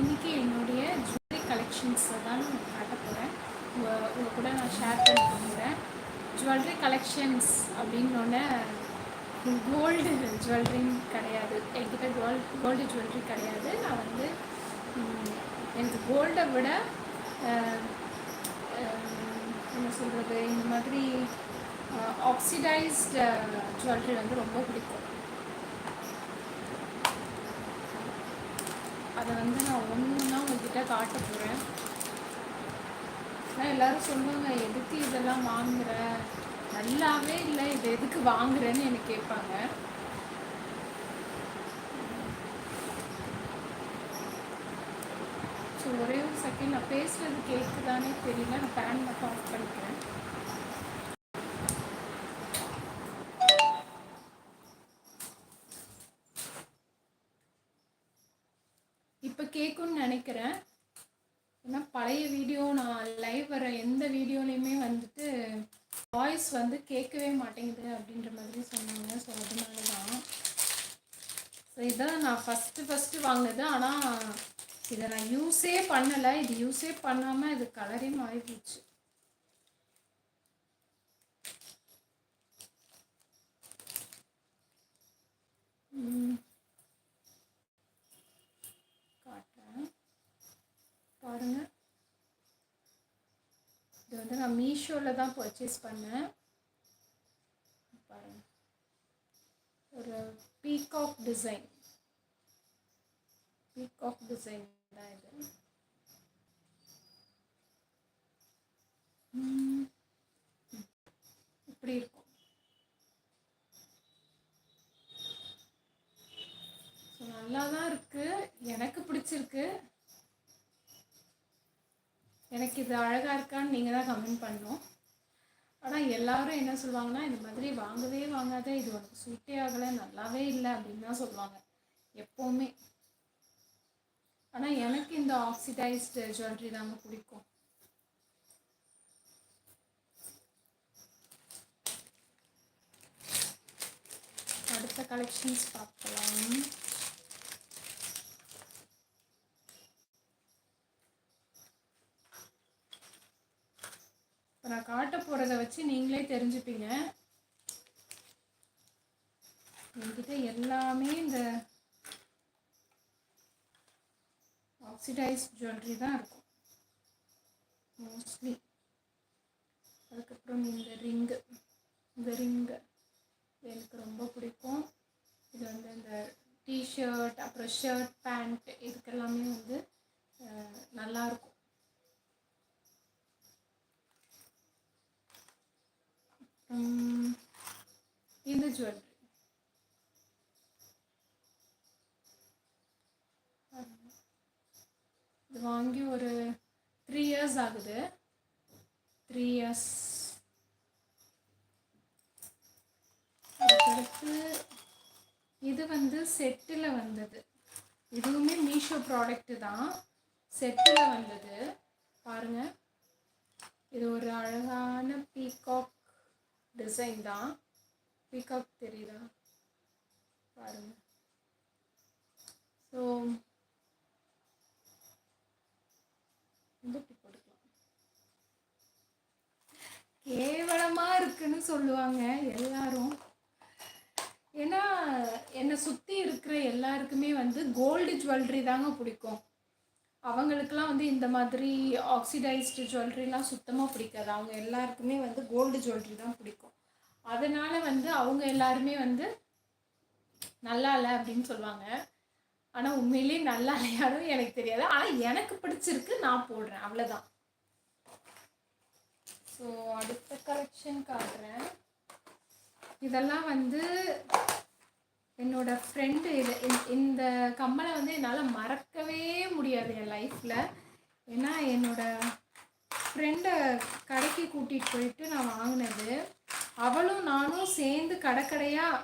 இன்றைக்கி என்னுடைய ஜுவல்லரி கலெக்ஷன்ஸை தான் நான் காட்ட போகிறேன் உங்கள் உங்கள் கூட நான் ஷேர் பண்ண போகிறேன் ஜுவல்லரி கலெக்ஷன்ஸ் அப்படின்னோடனே கோல்டு ஜுவல்லரின்னு கிடையாது. என்கிட்ட கோல் கோல்டு ஜுவல்லரி கிடையாது. நான் வந்து எனக்கு கோல்டை விட என்ன சொல்கிறது இந்த மாதிரி ஆக்சிடைஸ்டு ஜுவல்லரி வந்து ரொம்ப பிடிக்கும். அதை வந்து நான் ஒன்றுனா உங்ககிட்ட காட்ட போகிறேன் ஆனால் எல்லாரும் சொல்லுவாங்க எதுக்கு இதெல்லாம் வாங்குற? நல்லாவே இல்லை இது எதுக்கு வாங்குறேன்னு எனக்கு கேட்பாங்க. ஸோ ஒரே ஒரு செகண்ட் நான் பேசுறது கேட்குதானே தெரியல நான் ஃபேன் மட்டும் ஆஃப் பண்ணிக்கிறேன் இப்போ கேட்கும்னு நினைக்கிறேன் ஏன்னா பழைய வீடியோ நான் லைவ் வர எந்த வீடியோலையுமே வந்துட்டு வாய்ஸ் வந்து கேட்கவே மாட்டேங்குது அப்படின்ற மாதிரி சொன்னாங்க ஸோ அதனால தான் ஸோ இதான் நான் ஃபஸ்ட்டு ஃபஸ்ட்டு வாங்கினது. ஆனால் இதை நான் யூஸே பண்ணலை. இது யூஸே பண்ணாமல் இது கலரே மாறி போச்சு. காட்டுறேன். பாருங்க. இது வந்து நான் மீஷோவில் தான் பர்ச்சேஸ் பண்ணேன். பாருங்க. ஒரு பீகாக் டிசைன் பீகாக் டிசைன் தான் இது இப்படி இருக்கும் ஸோ நல்லா தான் இருக்கு. எனக்கு பிடிச்சிருக்கு. எனக்கு இது அழகா இருக்கான்னு நீங்கள் தான் கமெண்ட் பண்ணணும். ஆனால் எல்லாரும் என்ன சொல்லுவாங்கன்னா இந்த மாதிரி வாங்கவே வாங்காத. இது உனக்கு சூட்டே ஆகலை. நல்லாவே இல்லை. அப்படின்னு தான் சொல்லுவாங்க. எப்போவுமே. ஆனால் எனக்கு இந்த ஆக்சிடைஸ்டு ஜுவல்லரி தாங்க பிடிக்கும். அடுத்த கலெக்ஷன்ஸ் பார்க்கலாம். இப்போ நான் காட்ட போகிறத வச்சு நீங்களே தெரிஞ்சுப்பீங்க. என்கிட்ட எல்லாமே இந்த ஆக்சிடைஸ் ஜுவல்லரி தான் இருக்கும். மோஸ்ட்லி அதுக்கப்புறம் இந்த ரிங்கு இந்த ரிங்கு எனக்கு ரொம்ப பிடிக்கும். இது வந்து இந்த டிஷர்ட் அப்புறம் ஷர்ட் பேண்ட் இதுக்கெல்லாமே வந்து நல்லாயிருக்கும் இந்த ஜுவல்லரி இது வாங்கி ஒரு த்ரீ இயர்ஸ் ஆகுது. த்ரீ இயர்ஸ் அதுக்கடுத்து இது வந்து செட்டில் வந்தது. இதுவுமே மீஷோ ப்ராடக்ட்டு தான். செட்டில் வந்தது. பாருங்கள் இது ஒரு அழகான பீகாக் டிசைன் தான். பீகாக் தெரியுதா? பாருங்கள் ஸோ வந்து இப்படி போட்டுக்கலாம். கேவலமா இருக்குன்னு சொல்லுவாங்க எல்லாரும். ஏன்னா என்னை சுற்றி இருக்கிற எல்லாருக்குமே வந்து கோல்டு ஜுவல்லரி தாங்க பிடிக்கும். அவங்களுக்குலாம் வந்து இந்த மாதிரி ஆக்சிடைஸ்டு ஜுவல்லரிலாம் சுத்தமாக பிடிக்காது. அவங்க எல்லாருக்குமே வந்து கோல்டு ஜுவல்லரி தான் பிடிக்கும். அதனால் வந்து அவங்க எல்லாருமே வந்து நல்லா இல்லை அப்படின்னு சொல்லுவாங்க. ஆனால் உண்மையிலேயே நல்லா இல்லையாரும் எனக்கு தெரியாது. ஆனால் எனக்கு பிடிச்சிருக்கு நான் போடுறேன். அவ்வளோதான் ஸோ அடுத்த கலெக்ஷன் காட்டுறேன். இதெல்லாம் வந்து என்னோட ஃப்ரெண்டு இது இந்த- கம்மலை வந்து என்னால் மறக்கவே முடியாது என் லைஃப்பில் ஏன்னா என்னோட ஃப்ரெண்டை கடைக்கு கூட்டிகிட்டு போயிட்டு நான் வாங்கினது. அவளும் நானும் சேர்ந்து கடைக்கடையாக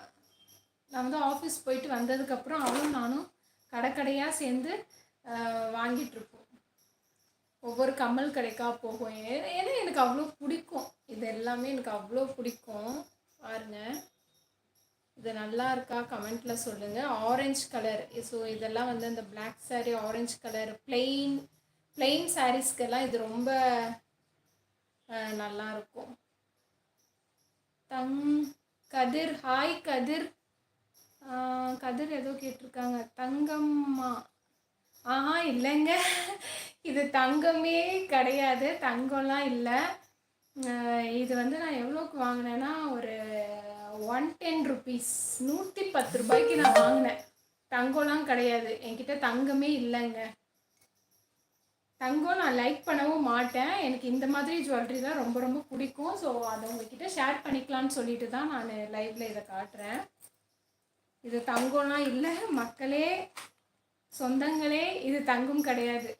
நான் வந்து ஆஃபீஸ் போயிட்டு வந்ததுக்கப்புறம் அவளும் நானும் கடைக்கடையாக சேர்ந்து வாங்கிட்டுருப்போம். ஒவ்வொரு கம்மல் கடைக்காக போகும். ஏன்னா எனக்கு அவ்வளோ பிடிக்கும். இது எல்லாமே எனக்கு அவ்வளோ பிடிக்கும். பாருங்கள் இது நல்லா இருக்கா? கமெண்ட்டில் சொல்லுங்கள் ஆரஞ்சு கலர் ஸோ இதெல்லாம் வந்து அந்த black sari orange colour plain plain சாரீஸ்க்கெல்லாம் இது ரொம்ப நல்லா இருக்கும். தங் கதிர். ஹாய் கதிர். கதிர் ஏதோ கேட்டிருக்காங்க. தங்கம்மா. ஆஹா இல்லைங்க. இது தங்கமே கிடையாது. தங்கம்லாம் இல்லை. இது வந்து நான் எவ்வளோக்கு வாங்கினேன்னா ஒரு ஒன் டென் ருபீஸ் நூற்றி பத்து ரூபாய்க்கு நான் வாங்கினேன். தங்கம்லாம் கிடையாது. என்கிட்ட தங்கமே இல்லைங்க. தங்கம் நான் லைக் பண்ணவும் மாட்டேன். எனக்கு இந்த மாதிரி ஜுவல்லரி தான் ரொம்ப ரொம்ப பிடிக்கும். ஸோ அதை உங்ககிட்ட ஷேர் பண்ணிக்கலாம்னு சொல்லிட்டு தான் நான் லைவில் இதை காட்டுறேன். இது தங்கம்லாம் இல்லை மக்களே சொந்தங்களே இது தங்கம் கிடையாது.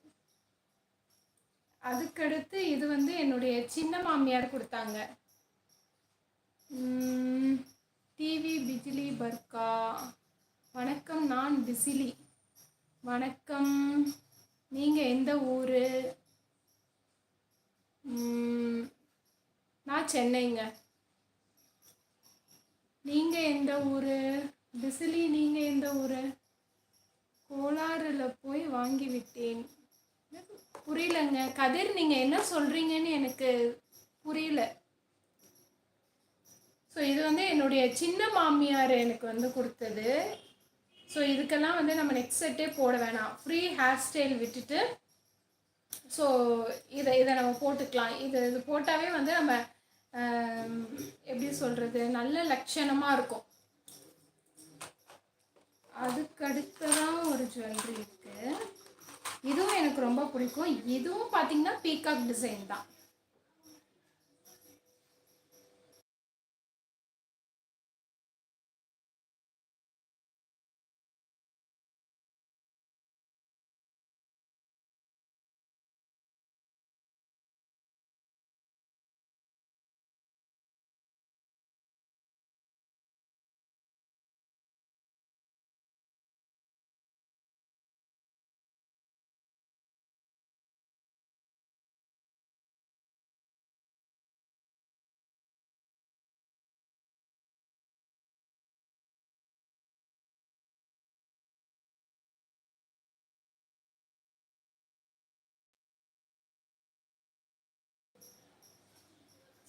அதுக்கடுத்து இது வந்து என்னுடைய சின்ன மாமியார் கொடுத்தாங்க. டிவி பிஜிலி பர்கா. வணக்கம் நான் பிசிலி. வணக்கம். நீங்கள் எந்த ஊர்? நான் சென்னைங்க. நீங்கள் எந்த ஊர்? பிசிலி நீங்கள் எந்த ஊர் கோலாறில் போய் வாங்கி விட்டேன் புரியலங்க. கதிர் நீங்கள் என்ன சொல்கிறீங்கன்னு எனக்கு புரியல. ஸோ இது வந்து என்னுடைய சின்ன மாமியார் எனக்கு வந்து கொடுத்தது. ஸோ இதுக்கெல்லாம் வந்து நம்ம நெக்ஸ்ட் செட்டே போட வேணாம். ஃப்ரீ ஹேர் ஸ்டைல் விட்டுட்டு ஸோ இதை இதை நம்ம போட்டுக்கலாம். இது இது போட்டாவே வந்து நம்ம எப்படி சொல்கிறது நல்ல லட்சணமாக இருக்கும். அதுக்கு ஒரு ஜுவல்லரி இருக்குது இதுவும் எனக்கு ரொம்ப பிடிக்கும். இதுவும் பார்த்தீங்கன்னா பீகாக் டிசைன் தான்.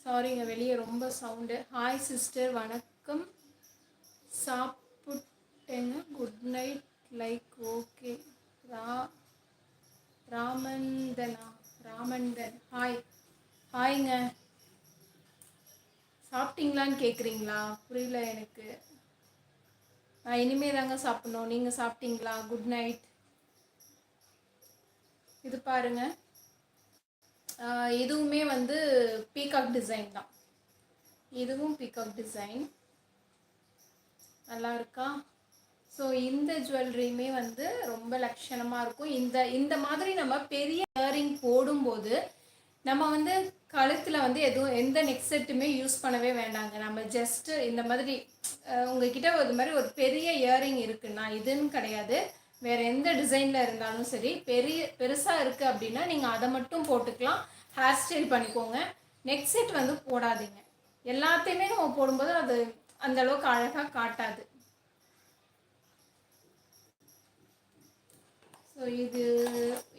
சாரிங்க வெளியே ரொம்ப சவுண்டு ஹாய் சிஸ்டர் வணக்கம். சாப்பிட்டேங்க. குட் நைட் லைக் ஓகே ரா ராமந்தனா ராமந்தன். ஹாய் ஹாய்ங்க சாப்பிட்டீங்களான்னு கேட்குறீங்களா புரியல எனக்கு. நான் இனிமே தாங்க சாப்பிட்ணும். நீங்கள் சாப்பிட்டீங்களா? குட் நைட் இது பாருங்கள் இதுவுமே வந்து பீகாக் டிசைன் தான். இதுவும் பீகாக் டிசைன் நல்லா இருக்கா? ஸோ இந்த ஜுவல்லரியுமே வந்து ரொம்ப லட்சணமாக இருக்கும். இந்த இந்த மாதிரி நம்ம பெரிய இயரிங் போடும்போது நம்ம வந்து கழுத்தில் வந்து எதுவும் எந்த நெக் செட்டுமே யூஸ் பண்ணவே வேண்டாங்க. நம்ம ஜஸ்ட்டு இந்த மாதிரி அஹ், உங்ககிட்ட ஒரு மாதிரி ஒரு பெரிய இயரிங் இருக்குன்னா இதுன்னு கிடையாது. வேறு எந்த டிசைனில் இருந்தாலும் சரி பெரிய பெருசாக இருக்குது அப்படின்னா நீங்கள் அதை மட்டும் போட்டுக்கலாம். ஹேர் ஸ்டைல் பண்ணிக்கோங்க. நெக் செட் வந்து போடாதீங்க. எல்லாத்தையுமே நம்ம போடும்போது அது அந்தளவுக்கு அழகாக காட்டாது. ஸோ இது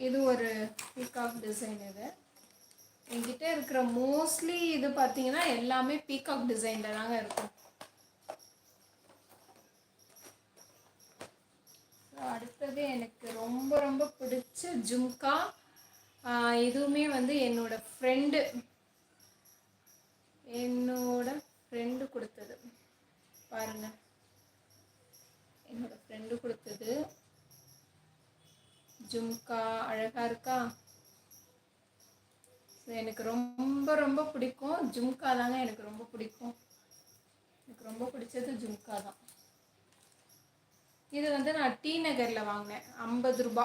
இது ஒரு பீகாக் டிசைன் இது. என்கிட்ட இருக்கிற மோஸ்ட்லி இது பார்த்தீங்கன்னா எல்லாமே பீகாக் டிசைனில் தாங்க இருக்கும். அடுத்தது எனக்கு ரொம்ப ரொம்ப பிடிச்ச ஜும்கா. இதுவுமே வந்து என்னோட ஃப்ரெண்டு என்னோட ஃப்ரெண்டு கொடுத்தது. பாருங்க. என்னோட ஃப்ரெண்டு கொடுத்தது. ஜும்கா அழகாக இருக்கா? எனக்கு ரொம்ப ரொம்ப பிடிக்கும். ஜும்கா தாங்க எனக்கு ரொம்ப பிடிக்கும். எனக்கு ரொம்ப பிடிச்சது ஜும்கா தான். இது வந்து நான் டி நகரில் வாங்கினேன். ஐம்பது ரூபா.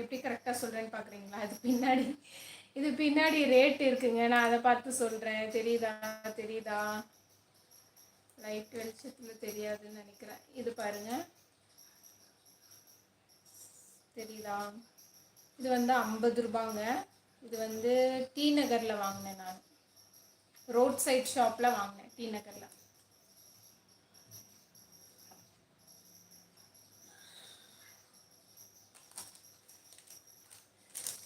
எப்படி கரெக்டாக சொல்கிறேன்னு பார்க்குறீங்களா இது பின்னாடி இது பின்னாடி ரேட் இருக்குங்க. நான் அதை பார்த்து சொல்கிறேன் தெரியுதா? தெரியுதா? லைட் வெளிச்சத்தில் தெரியாதுன்னு நினைக்கிறேன். இது பாருங்கள் தெரியுதா? இது வந்து ஐம்பது ரூபாங்க. இது வந்து டி நகரில் வாங்கினேன் நான். ரோட் சைட் ஷாப்பில் வாங்கினேன் டி நகரில்.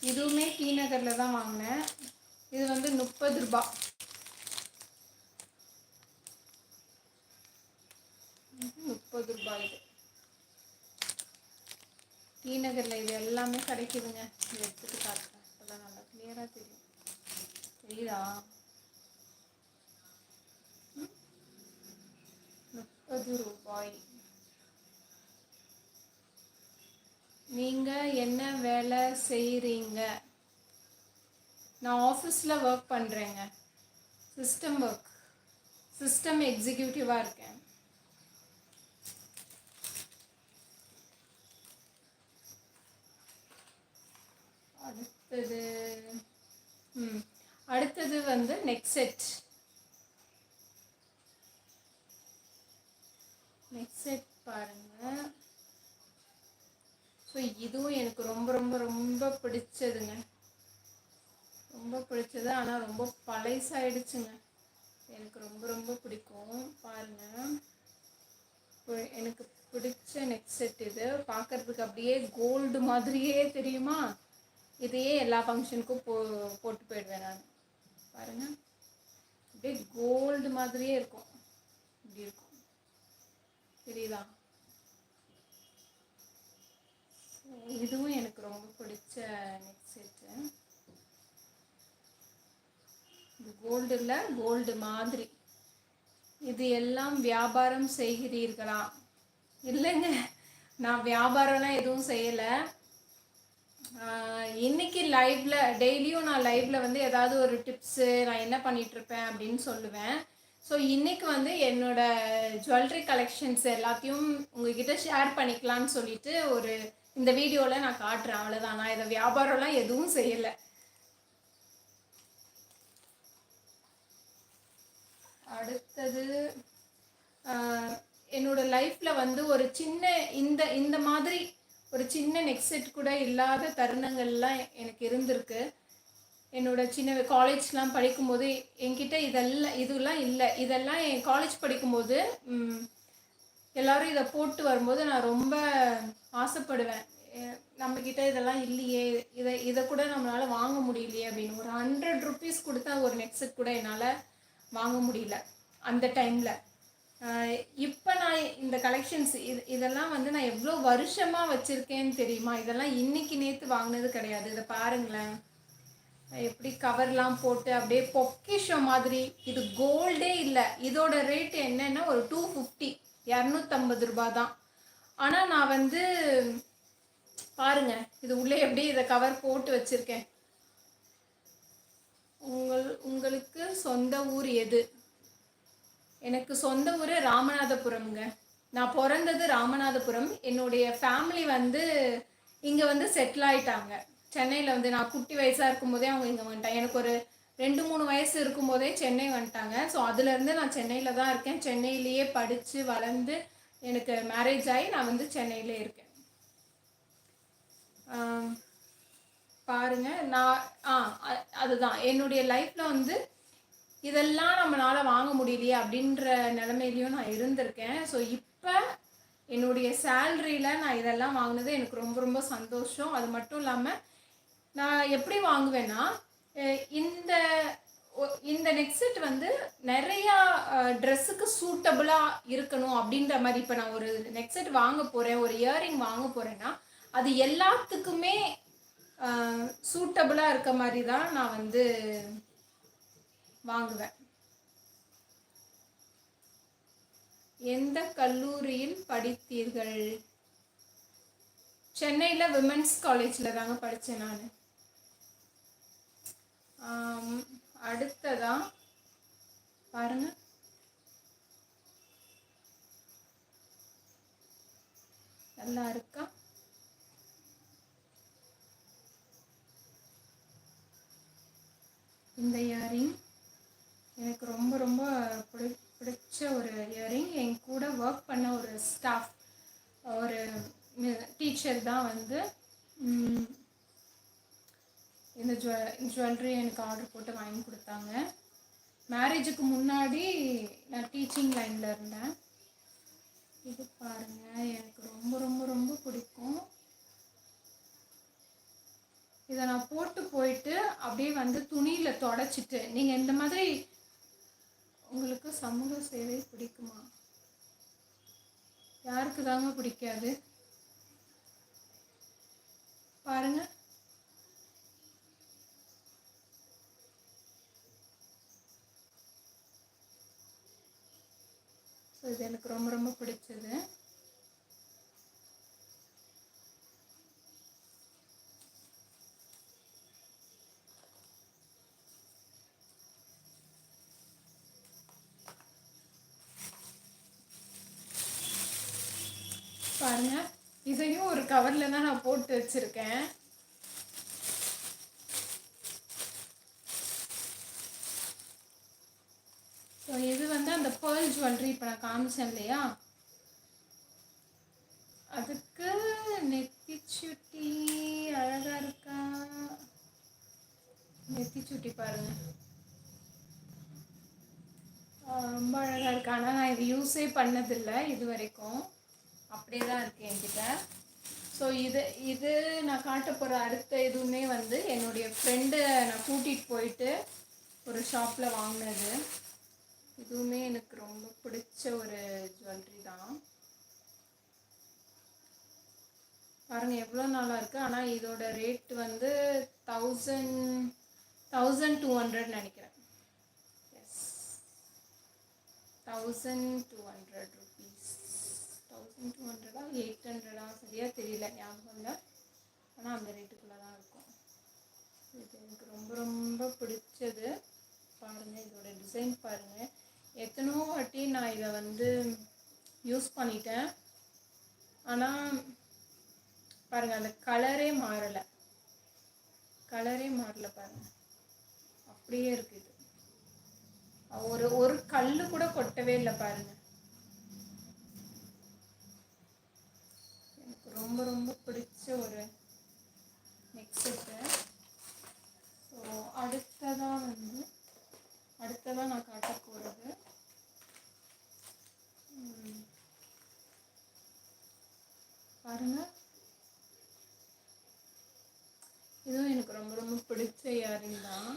இதுவுமே டி நகரில் தான் வாங்கினேன். இது வந்து முப்பது ரூபா. முப்பது ரூபாய் இது. டி நகரில் இது எல்லாமே கிடைக்குதுங்க. இது எடுத்துட்டு காட்டுறேன் அப்போதான் நல்லா கிளியராக தெரியும். தெரியுதா? முப்பது ரூபாய். நீங்கள் என்ன வேலை செய்கிறீங்க நான் ஆஃபீஸில் ஒர்க் பண்ணுறேங்க சிஸ்டம் ஒர்க் சிஸ்டம் எக்ஸிக்யூட்டிவாக இருக்கேன். அடுத்தது ம் அடுத்தது வந்து next set next set so இதுவும் எனக்கு ரொம்ப ரொம்ப ரொம்ப பிடிச்சதுங்க. ரொம்ப பிடிச்சது. ஆனால் ரொம்ப பழசாயிடுச்சுங்க. எனக்கு ரொம்ப ரொம்ப பிடிக்கும். பாருங்க. இப்போ எனக்கு பிடிச்ச நெக்ஸ்ட் செட் இது. பார்க்கறதுக்கு அப்படியே கோல்டு மாதிரியே தெரியுமா? இதையே எல்லா ஃபங்க்ஷனுக்கும் போ போட்டு போயிடுவேன் நான். பாருங்க. அப்படியே கோல்டு மாதிரியே இருக்கும். இப்படி இருக்கும். தெரியுதா? இதுவும் எனக்கு ரொம்ப பிடிச்ச நெக் செட்டு இது கோல்டு இல்லை கோல்டு மாதிரி. இது எல்லாம் வியாபாரம் செய்கிறீர்களா? இல்லைங்க நான் வியாபாரம்லாம் எதுவும் செய்யலை. இன்னைக்கு லைவ்ல டெய்லியும் நான் லைவ்ல வந்து ஏதாவது ஒரு டிப்ஸு நான் என்ன பண்ணிட்டு இருப்பேன் அப்படின்னு சொல்லுவேன். ஸோ இன்னைக்கு வந்து என்னோட ஜுவல்லரி கலெக்ஷன்ஸ் எல்லாத்தையும் உங்ககிட்ட ஷேர் பண்ணிக்கலாம்னு சொல்லிட்டு ஒரு இந்த வீடியோவில் நான் காட்டுறேன் அவ்வளோதான் நான் இதை வியாபாரம்லாம் எதுவும் செய்யலை. அடுத்தது என்னோடய என்னோட லைஃப்பில் வந்து ஒரு சின்ன இந்த இந்த மாதிரி ஒரு சின்ன நெக் செட் கூட இல்லாத தருணங்கள்லாம் எனக்கு இருந்திருக்கு. என்னோட சின்ன காலேஜ்லாம் படிக்கும்போது என்கிட்ட இதெல்லாம் இதெல்லாம் இல்லை. இதெல்லாம் என் காலேஜ் படிக்கும்போது எல்லாரும் இதை போட்டு வரும்போது நான் ரொம்ப ஆசைப்படுவேன். நம்மக்கிட்ட இதெல்லாம் இல்லையே இதை இதை கூட நம்மளால் வாங்க முடியலையே அப்படின்னு. ஒரு ஹண்ட்ரட் ருபீஸ் கொடுத்தா ஒரு நெக்ஸ்ட் செட் கூட என்னால் வாங்க முடியல அந்த டைமில் இப்போ நான் இந்த கலெக்ஷன்ஸ் இது இதெல்லாம் வந்து நான் எவ்வளோ வருஷமாக வச்சுருக்கேன்னு தெரியுமா? இதெல்லாம் இன்னைக்கு நேற்று வாங்கினது கிடையாது. இதை பாருங்களேன். எப்படி கவர்லாம் போட்டு அப்படியே பொக்கிஷம் மாதிரி. இது கோல்டே இல்லை. இதோட ரேட் என்னென்னா ஒரு டூ ஃபிஃப்டி இரநூத்தம்பது ரூபா தான் ஆனால் நான் வந்து பாருங்க இது உள்ளே எப்படி இதை கவர் போட்டு வச்சுருக்கேன். உங்கள் உங்களுக்கு சொந்த ஊர் எது? எனக்கு சொந்த ஊர் ராமநாதபுரம்ங்க. நான் பிறந்தது ராமநாதபுரம். என்னுடைய ஃபேமிலி வந்து இங்கே வந்து செட்டில் ஆயிட்டாங்க. சென்னையில் வந்து நான் குட்டி வயசாக இருக்கும்போதே அவங்க இங்கே வந்துட்டாங்க. எனக்கு ஒரு ரெண்டு மூணு வயசு இருக்கும்போதே சென்னை வந்துட்டாங்க. ஸோ அதுலேருந்து நான் சென்னையில் தான் இருக்கேன். சென்னையிலேயே படித்து வளர்ந்து எனக்கு மேரேஜ் ஆகி நான் வந்து சென்னையிலே இருக்கேன். பாருங்கள் நான் ஆ அதுதான். என்னுடைய லைஃப்பில் வந்து இதெல்லாம் நம்மளால வாங்க முடியலையே அப்படின்ற நிலமையிலையும் நான் இருந்திருக்கேன். ஸோ இப்போ என்னுடைய சேல்ரியில் நான் இதெல்லாம் வாங்கினது எனக்கு ரொம்ப ரொம்ப சந்தோஷம். அது மட்டும் இல்லாமல் நான் எப்படி வாங்குவேன்னா இந்த ஒ- இந்த நெக்ஸ்ட் வந்து நிறையா ட்ரெஸ்ஸுக்கு சூட்டபுளாக இருக்கணும் அப்படின்ற மாதிரி இப்போ நான் ஒரு நெக்ஸ்ட் வாங்க போகிறேன் ஒரு இயரிங் வாங்க போகிறேன்னா அது எல்லாத்துக்குமே சூட்டபுளாக இருக்க மாதிரி தான் நான் வந்து வாங்குவேன். எந்த கல்லூரியில் படித்தீர்கள்? சென்னையில் விமென்ஸ் காலேஜில் தாங்க படித்தேன் நான். அடுத்ததா பாருங்க. நல்லா இருக்கா? இந்த இயரிங் எனக்கு ரொம்ப ரொம்ப பிடி பிடிச்ச ஒரு இயரிங் என் கூட ஒர்க் பண்ண ஒரு ஸ்டாஃப் ஒரு டீச்சர் தான் வந்து இந்த ஜுவ ஜுவல்லரி எனக்கு ஆர்டர் போட்டு வாங்கி கொடுத்தாங்க. மேரேஜுக்கு முன்னாடி நான் டீச்சிங் லைனில் இருந்தேன். இது பாருங்கள் எனக்கு ரொம்ப ரொம்ப ரொம்ப பிடிக்கும். இதை நான் போட்டு போயிட்டு அப்படியே வந்து துணியில் தொடச்சிட்டு நீங்கள் இந்த மாதிரி உங்களுக்கு சமூக சேவை பிடிக்குமா? யாருக்கு தாங்க பிடிக்காது? பாருங்கள் ஸோ இது எனக்கு ரொம்ப ரொம்ப பிடிச்சது. பாருங்க இதையும் ஒரு கவர்ல தான் நான் போட்டு வச்சிருக்கேன் ஸோ இது வந்து அந்த பேர்ல் ஜுவல்லரி இப்போ நான் காமிச்சேன் இல்லையா அதுக்கு நெத்தி சுட்டி அழகா இருக்கா? நெத்தி சுட்டி பாருங்க ரொம்ப அழகா இருக்கு? ஆனால் நான் இது யூஸே பண்ணதில்லை இது வரைக்கும் அப்படியே தான் இருக்கு என்கிட்ட. ஸோ இது இது நான் காட்ட போகிற அடுத்த எதுவுமே வந்து என்னுடைய ஃப்ரெண்டை நான் கூட்டிகிட்டு போயிட்டு ஒரு ஷாப்பில் வாங்கினது. இதுவுமே எனக்கு ரொம்ப பிடிச்ச ஒரு ஜுவல்லரி தான். பாருங்க எவ்வளோ நாளாக இருக்குது ஆனால் இதோட ரேட் வந்து தௌசண்ட் தௌசண்ட் டூ ஹண்ட்ரட் நினைக்கிறேன். Yes thousand two hundred rupees thousand two ஹண்ட்ரடா eight ஹண்ட்ரடா சரியாக தெரியல ஞாபகம் இல்லை. ஆனால் அந்த ரேட்டுக்குள்ளே தான் இருக்கும். இது எனக்கு ரொம்ப ரொம்ப பிடிச்சது. பாருங்கள் இதோட டிசைன் பாருங்கள் எத்தனோ வாட்டி நான் இதை வந்து யூஸ் பண்ணிட்டேன். ஆனால் பாருங்கள் அந்த கலரே மாறலை. கலரே மாறல பாருங்கள் அப்படியே இருக்குது ஒரு ஒரு கல் கூட கொட்டவே இல்லை பாருங்கள் எனக்கு ரொம்ப ரொம்ப பிடிச்ச ஒரு நெக் செட்டு ஸோ அடுத்ததாக வந்து அடுத்ததாக நான் காட்ட போகிறது பாருங்க இதுவும் எனக்கு ரொம்ப ரொம்ப பிடிச்ச இயரிங் தான்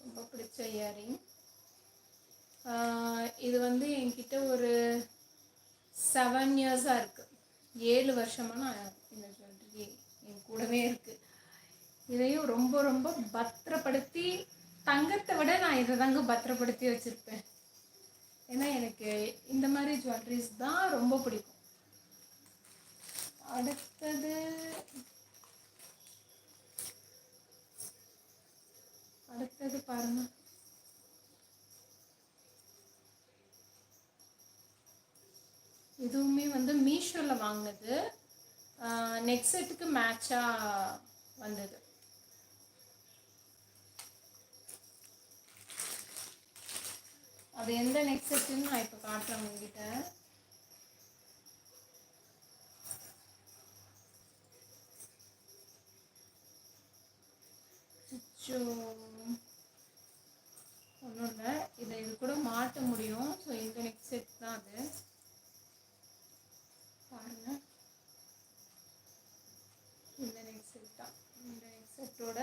ரொம்ப பிடிச்ச இயரிங் இது வந்து என்கிட்ட ஒரு செவன் இயர்ஸாக இருக்குது ஏழு வருஷமாக நான் இந்த ஜுவல்லரி என் கூடவே இருக்குது இதையும் ரொம்ப ரொம்ப பத்திரப்படுத்தி தங்கத்தை விட நான் பத்திரப்படுத்தி வச்சுருப்பேன். ஏன்னா எனக்கு இந்த மாதிரி ஜுவல்லரிஸ் தான் ரொம்ப பிடிக்கும். அடுத்தது அடுத்தது பாருங்க. இதுவுமே வந்து மீஷோவில் வாங்கினது நெக் செட்டுக்கு மேட்சாக வந்தது. அது எந்த நெக் செட்டுன்னு நான் இப்போ காட்டுறேன் உங்ககிட்ட. அச்சோ. ஒன்றும் இல்லை. இதை இது கூட மாட்ட முடியும். ஸோ இந்த நெக் செட் தான் அது. பாருங்கள் இந்த நெக் செட் தான். இந்த நெக் செட்டோட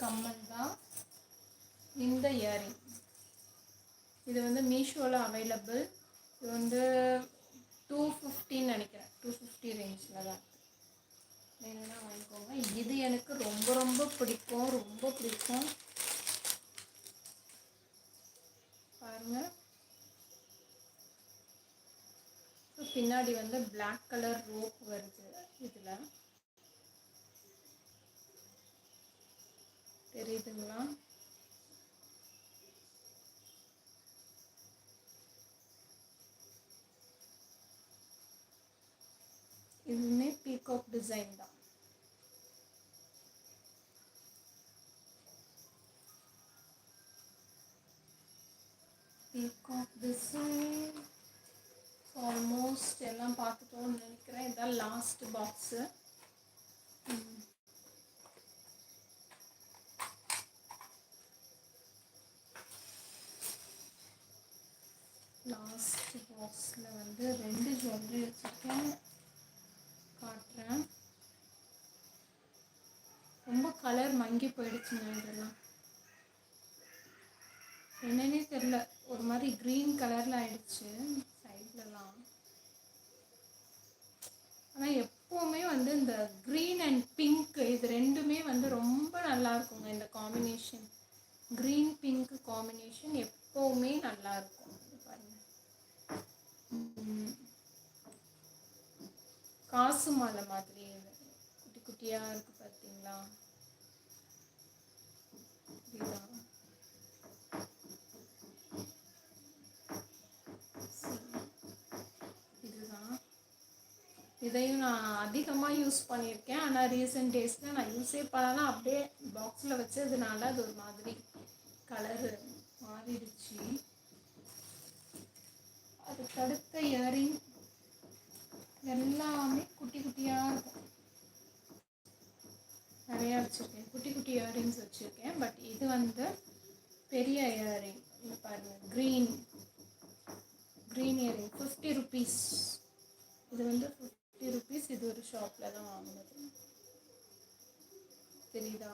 கம்மல் தான். இந்த இயரிங் இது வந்து மீஷோவில் அவைலபிள் இது வந்து டூ ஃபிஃப்டின்னு நினைக்கிறேன். டூ ஃபிஃப்டி ரேஞ்சில் தான். வேணும்னா வாங்கிக்கோங்க. இது எனக்கு ரொம்ப ரொம்ப பிடிக்கும். ரொம்ப பிடிக்கும். பாருங்கள் பின்னாடி வந்து பிளாக் கலர் ரோப் வருது இதில். தெரியுதுங்களா? இதுவுமே பீகாக் டிசைன் தான். பீகாக் டிசைன் ஆல்மோஸ்ட் எல்லாம் பார்த்துட்டோம்னு நினைக்கிறேன். இதான் லாஸ்ட் பாக்ஸு லாஸ்ட் பாக்ஸில் வந்து ரெண்டு ஜுவல்லரி வச்சுருக்கேன். ரொம்ப கலர் மங்கி போயிடுச்சுங்க இதெல்லாம். என்னன்னே தெரில ஒரு மாதிரி க்ரீன் கலரில் ஆயிடுச்சு சைட்லலாம் ஆனால் எப்போவுமே வந்து இந்த க்ரீன் அண்ட் பிங்க் இது ரெண்டுமே வந்து ரொம்ப நல்லா இருக்குங்க இந்த காம்பினேஷன் க்ரீன் பிங்க் காம்பினேஷன் எப்போவுமே நல்லா இருக்கும். பாருங்கள் காசு மாலை மாதிரி குட்டி குட்டியாக இருக்கு பார்த்தீங்களா இதுதான். சரி. இதுதான். இதையும் நான் அதிகமாக யூஸ் பண்ணியிருக்கேன். ஆனால் ரீசெண்ட் டேஸில் நான் யூஸே பண்ணலாம் அப்படியே பாக்ஸில் வச்சதுனால அது ஒரு மாதிரி கலரு மாறிடுச்சு. அதுக்கடுத்த இயரிங் எல்லாமே குட்டி குட்டியாக இருக்கும். நிறையா வச்சுருக்கேன். குட்டி குட்டி இயரிங்ஸ் வச்சுருக்கேன். பட் இது வந்து பெரிய இயரிங் இது பாருங்கள் green green earring fifty rupees இது வந்து ஃபிஃப்டி ருபீஸ் இது ஒரு ஷாப்பில் தான் வாங்கினது. தெரியுதா?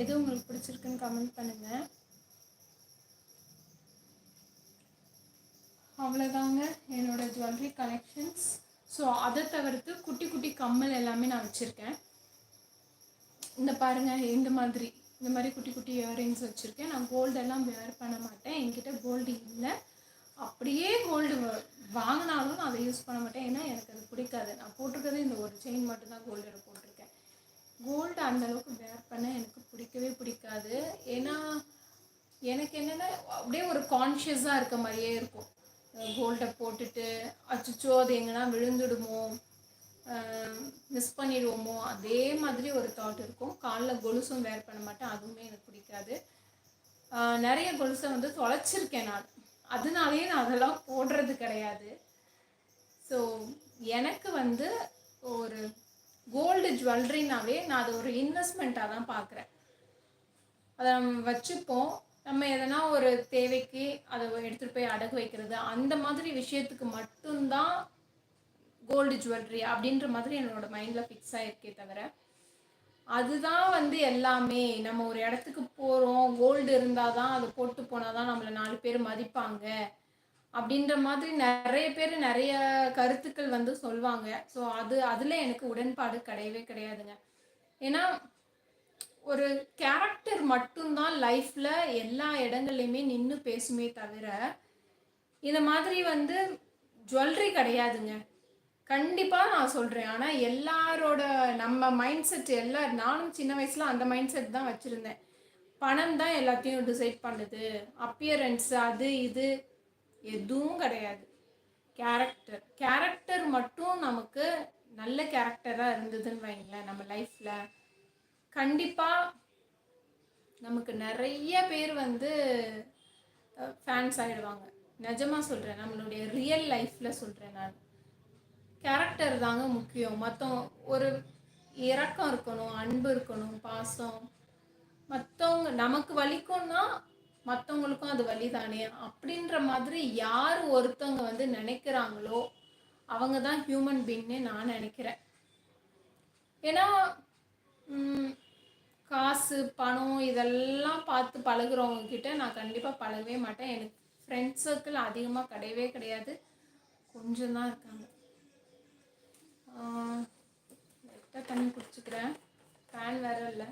எது உங்களுக்கு பிடிச்சிருக்குன்னு கமெண்ட் பண்ணுங்கள் அவ்வளோதாங்க என்னோட ஜுவல்லரி கலெக்ஷன்ஸ் ஸோ அதை தவிர்த்து குட்டி குட்டி கம்மல் எல்லாமே நான் வச்சுருக்கேன். இந்த பாருங்கள் இந்த மாதிரி. இந்த மாதிரி குட்டி குட்டி இயரிங்ஸ் வச்சுருக்கேன். நான் கோல்டெல்லாம் வேர் பண்ண மாட்டேன். என்கிட்ட கோல்டு இல்லை. அப்படியே கோல்டு வாங்கினாலும் நான் அதை யூஸ் பண்ண மாட்டேன். ஏன்னா எனக்கு அது பிடிக்காது. நான் போட்டிருக்கிறது இந்த ஒரு செயின் மட்டும்தான் கோல்டு போட்டிருக்கேன். கோல்டு அந்தளவுக்கு வேர் பண்ண எனக்கு பிடிக்கவே பிடிக்காது. ஏன்னா எனக்கு என்னென்னா அப்படியே ஒரு கான்ஷியஸாக இருக்க மாதிரியே இருக்கும். கோல்டை போட்டுட்டு அச்சுச்சோ அது எங்கன்னா விழுந்துடுமோ மிஸ் பண்ணிடுவோமோ அதே மாதிரி ஒரு தாட் இருக்கும். காலில் கொலுசும் வேர் பண்ண மாட்டேன் அதுவுமே எனக்கு பிடிக்காது. நிறைய கொலுசை வந்து தொலைச்சிருக்கேன் நான். அதனாலேயே நான் அதெல்லாம் போடுறது கிடையாது. ஸோ எனக்கு வந்து ஒரு கோல்டு ஜுவல்லரினாவே நான் அதை ஒரு இன்வெஸ்ட்மெண்ட்டாக தான் பார்க்குறேன். அதை நம்ம வச்சுப்போம். நம்ம எதனா ஒரு தேவைக்கு அதை எடுத்துகிட்டு போய் அடகு வைக்கிறது அந்த மாதிரி விஷயத்துக்கு மட்டும்தான் கோல்டு ஜுவல்லரி அப்படின்ற மாதிரி என்னோட மைண்டில் ஃபிக்ஸ் ஆகிருக்கே தவிர அதுதான் வந்து எல்லாமே. நம்ம ஒரு இடத்துக்கு போகிறோம் கோல்டு இருந்தால் தான் அதை போட்டு போனால் தான் நம்மளை நாலு பேர் மதிப்பாங்க அப்படின்ற மாதிரி நிறைய பேர் நிறைய கருத்துக்கள் வந்து சொல்லுவாங்க ஸோ அது அதில் எனக்கு உடன்பாடு கிடையவே கிடையாதுங்க. ஏன்னா ஒரு கேரக்டர் மட்டும்தான் லைஃப்பில் எல்லா இடங்கள்லையுமே நின்று பேசுமே தவிர இந்த மாதிரி வந்து ஜுவல்லரி கிடையாதுங்க. கண்டிப்பாக நான் சொல்கிறேன் ஆனால் எல்லாரோட நம்ம மைண்ட் செட் எல்லா நானும் சின்ன வயசில் அந்த மைண்ட் செட் தான் வச்சுருந்தேன். பணம் தான் எல்லாத்தையும் டிசைட் பண்ணுது. அப்பியரன்ஸ் அது இது எதுவும் கிடையாது. கேரக்டர் கேரக்டர் மட்டும் நமக்கு நல்ல கேரக்டராக இருந்ததுன்னு வைங்களேன் நம்ம லைஃப்பில் கண்டிப்பாக நமக்கு நிறைய பேர் வந்து ஃபேன்ஸ் ஆகிடுவாங்க நிஜமாக சொல்கிறேன் நம்மளுடைய ரியல் லைஃப்பில் சொல்கிறேன் நான். கேரக்டர் தாங்க முக்கியம். மொத்தம் ஒரு இரக்கம் இருக்கணும் அன்பு இருக்கணும் பாசம். மற்றவங்க நமக்கு வலிக்கும்னா மற்றவங்களுக்கும் அது வலி தானே அப்படின்ற மாதிரி யார் ஒருத்தவங்க வந்து நினைக்கிறாங்களோ அவங்க தான் ஹியூமன் பீங்னே நான் நினைக்கிறேன். ஏன்னா காசு பணம் இதெல்லாம் பார்த்து பழகுறவங்க கிட்ட நான் கண்டிப்பாக பழகவே மாட்டேன். எனக்கு ஃப்ரெண்ட்ஸ் சர்க்கிள் அதிகமாக கிடையவே கிடையாது. கொஞ்சம் தான் இருக்காங்க. லைட்டாக தண்ணி குடிச்சுக்கிறேன். ஃபேன் வேற இல்லை.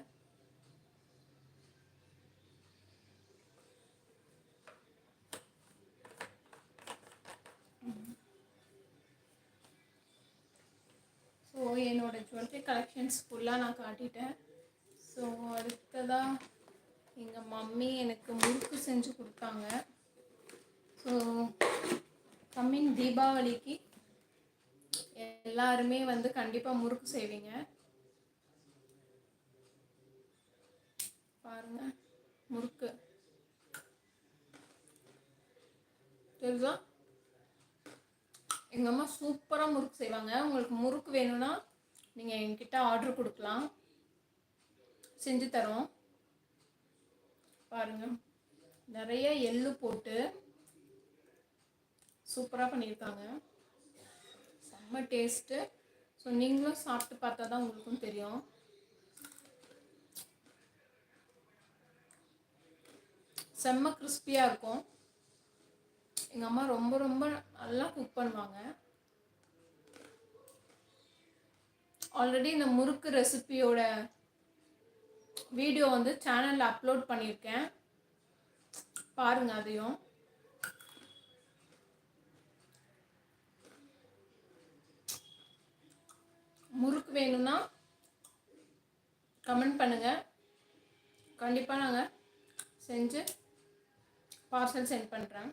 ஸோ என்னோட ஜுவல்லரி கலெக்ஷன்ஸ் ஃபுல்லாக நான் காட்டிட்டேன். ஸோ அடுத்ததாக எங்கள் மம்மி எனக்கு முறுக்கு செஞ்சு கொடுத்தாங்க. ஸோ கம்மிங் தீபாவளிக்கு எல்லாருமே வந்து கண்டிப்பாக முறுக்கு செய்வீங்க. பாருங்க முறுக்கு. தெரியுதா? எங்கள் அம்மா சூப்பராக முறுக்கு செய்வாங்க. உங்களுக்கு முறுக்கு வேணும்னா நீங்கள் என்கிட்ட ஆர்டர் கொடுக்கலாம். செஞ்சு தரோம். பாருங்க. நிறைய எள்ளு போட்டு சூப்பராக பண்ணியிருக்காங்க. செம்ம டேஸ்ட்டு. ஸோ நீங்களும் சாப்பிட்டு பார்த்தா தான் உங்களுக்கும் தெரியும். செம்ம கிறிஸ்பியாக இருக்கும். எங்கள் அம்மா ரொம்ப ரொம்ப நல்லா குக் பண்ணுவாங்க. ஆல்ரெடி இந்த முறுக்கு ரெசிபியோட வீடியோ வந்து சேனலில் அப்லோட் பண்ணியிருக்கேன் பாருங்கள் அதையும். முறுக்கு வேணும்னா கமெண்ட் பண்ணுங்கள் கண்டிப்பாக நாங்கள் செஞ்சு பார்சல் சென்ட் பண்ணுறேன்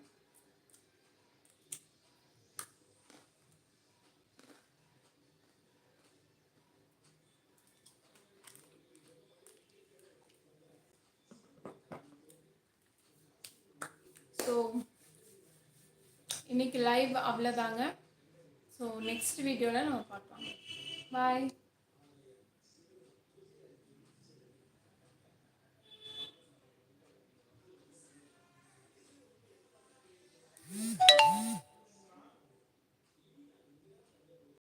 லைவ் அவ்வளோதாங்க ஸோ நெக்ஸ்ட் வீடியோவில் நம்ம பார்க்கலாம். பாய்